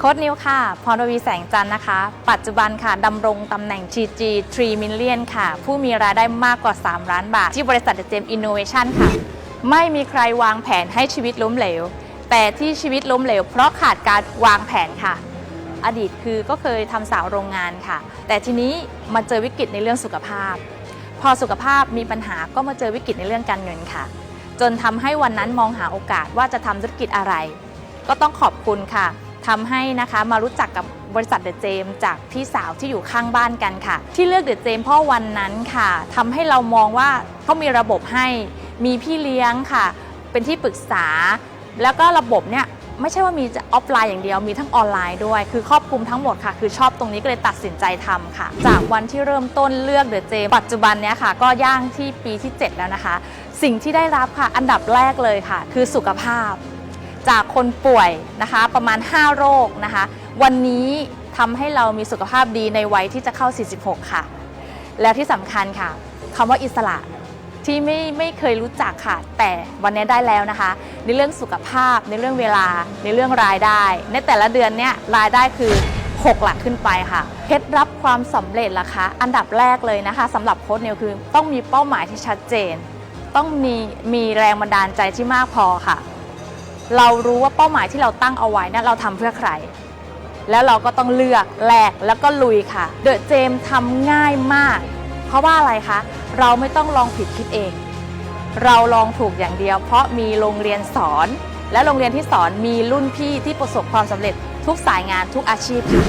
โค้ดนิวค่ะ พรวีแสงจันทร์นะคะ ปัจจุบันค่ะดำรงตำแหน่ง TG 3 Million ค่ะ ผู้มีรายได้มากกว่า 3 ล้านบาท ที่บริษัทเจม Innovation ค่ะ ไม่มีใครวางแผนให้ชีวิตล้มเหลว แต่ที่ชีวิตล้มเหลว เพราะขาดการวางแผนค่ะ อดีตคือก็เคยทำสาวโรงงานค่ะ แต่ทีนี้มาเจอวิกฤตในเรื่องสุขภาพ พอสุขภาพมีปัญหาก็มาเจอวิกฤตในเรื่องการเงินค่ะ จนทำให้วันนั้นมองหาโอกาสว่าจะทำธุรกิจอะไร ก็ต้องขอบคุณค่ะ ทำให้นะคะมารู้จักกับบริษัทเดอะเจมจากพี่สาวที่อยู่ข้างบ้านกันค่ะ ที่เลือกเดอะเจมเพราะวันนั้นค่ะทำให้เรามองว่าเขามีระบบให้มีพี่เลี้ยงค่ะ เป็นที่ปรึกษา แล้วก็ระบบเนี่ยไม่ใช่ว่ามีออฟไลน์อย่างเดียวมีทั้งออนไลน์ด้วย คือครอบคลุมทั้งหมดค่ะ คือชอบตรงนี้ก็เลยตัดสินใจทำค่ะ จากวันที่เริ่มต้นเลือกเดอะเจมปัจจุบันเนี้ยค่ะ ก็ย่างที่ปีที่ 7 แล้วนะคะ สิ่งที่ได้รับค่ะ อันดับแรกเลยค่ะ คือสุขภาพ จากคนป่วยนะคะประมาณ 5 โรคนะคะ วันนี้ทำให้เรามีสุขภาพดีในวัยที่จะเข้า 46 ค่ะ แล้วที่สำคัญค่ะคำว่าอิสระที่ไม่ไม่เคยรู้จักค่ะ แต่วันนี้ได้แล้วนะคะ ในเรื่องสุขภาพ ในเรื่องเวลา ในเรื่องรายได้ ในแต่ละเดือนเนี่ยรายได้คือ 6 หลักขึ้นไปค่ะเคล็ดลับความสำเร็จล่ะคะ อันดับแรกเลยนะคะสำหรับโค้ชนิวคือ ต้องมีเป้าหมายที่ชัดเจน ต้องมีมีแรงบันดาลใจที่มากพอค่ะ เรารู้ว่าเป้าหมายที่เราตั้งเอาไว้นะเราทำเพื่อใคร แล้วเราก็ต้องเลือกแลกแล้วก็ลุยค่ะ เดอะเจมทำง่ายมาก เพราะว่าอะไรคะ เราไม่ต้องลองผิดคิดเอง เราลองถูกอย่างเดียว เพราะมีโรงเรียนสอน และโรงเรียนที่สอนมีรุ่นพี่ที่ประสบความสำเร็จทุกสายงานทุกอาชีพค่ะ